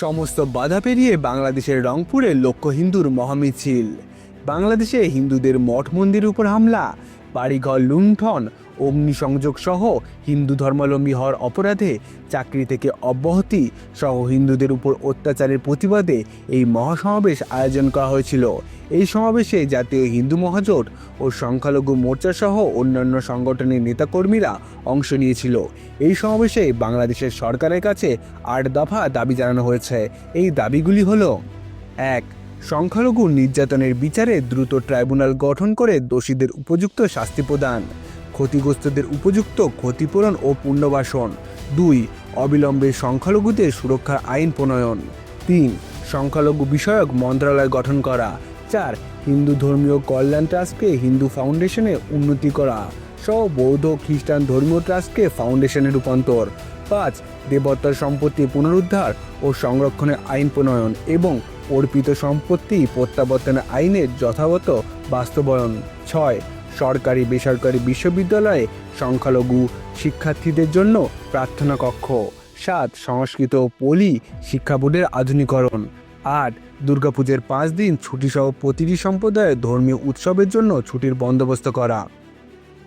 সমস্ত বাধা পেরিয়ে বাংলাদেশের রংপুরে লক্ষ হিন্দুর মহামিছিল। বাংলাদেশে হিন্দুদের মঠ মন্দির উপর হামলা বাড়িঘর লুণ্ঠন অগ্নিসংযোগ সহ হিন্দু ধর্মাবলম্বী হওয়ার অপরাধে চাকরি থেকে অব্যাহতি সহ হিন্দুদের উপর অত্যাচারের প্রতিবাদে এই মহাসমাবেশ আয়োজন করা হয়েছিল। এই সমাবেশে জাতীয় হিন্দু মহাজোট ও সংখ্যালঘু মোর্চা সহ অন্যান্য সংগঠনের নেতাকর্মীরা অংশ নিয়েছিল। এই সমাবেশে বাংলাদেশের সরকারের কাছে আট দফা দাবি জানানো হয়েছে। এই দাবিগুলি হলো, এক সংখ্যালঘু নির্যাতনের বিচারে দ্রুত ট্রাইব্যুনাল গঠন করে দোষীদের উপযুক্ত শাস্তি প্রদান, ক্ষতিগ্রস্তদের উপযুক্ত ক্ষতিপূরণ ও পুনর্বাসন, দুই, অবিলম্বে সংখ্যালঘুদের সুরক্ষার আইন প্রণয়ন, তিন, সংখ্যালঘু বিষয়ক মন্ত্রণালয় গঠন করা, চার, হিন্দু ধর্মীয় কল্যাণ ট্রাস্টকে হিন্দু ফাউন্ডেশনে উন্নতি করা। সহ বৌদ্ধ খ্রিস্টান ধর্মীয় ট্রাস্টকে ফাউন্ডেশনে রূপান্তর। পাঁচ, দেবতার সম্পত্তি পুনরুদ্ধার ও সংরক্ষণের আইন প্রণয়ন এবং অর্পিত সম্পত্তি প্রত্যাবর্তনের আইনের যথাযথ বাস্তবায়ন। ছয়, সরকারি বেসরকারি বিশ্ববিদ্যালয়ে সংখ্যালঘু শিক্ষার্থীদের জন্য প্রার্থনা কক্ষ। সাত, সংস্কৃত পলি শিক্ষা বোর্ডের আধুনিকরণ। আট, দুর্গাপুজোর পাঁচ দিন ছুটিসহ প্রতিটি সম্প্রদায়ের ধর্মীয় উৎসবের জন্য ছুটির বন্দোবস্ত করা।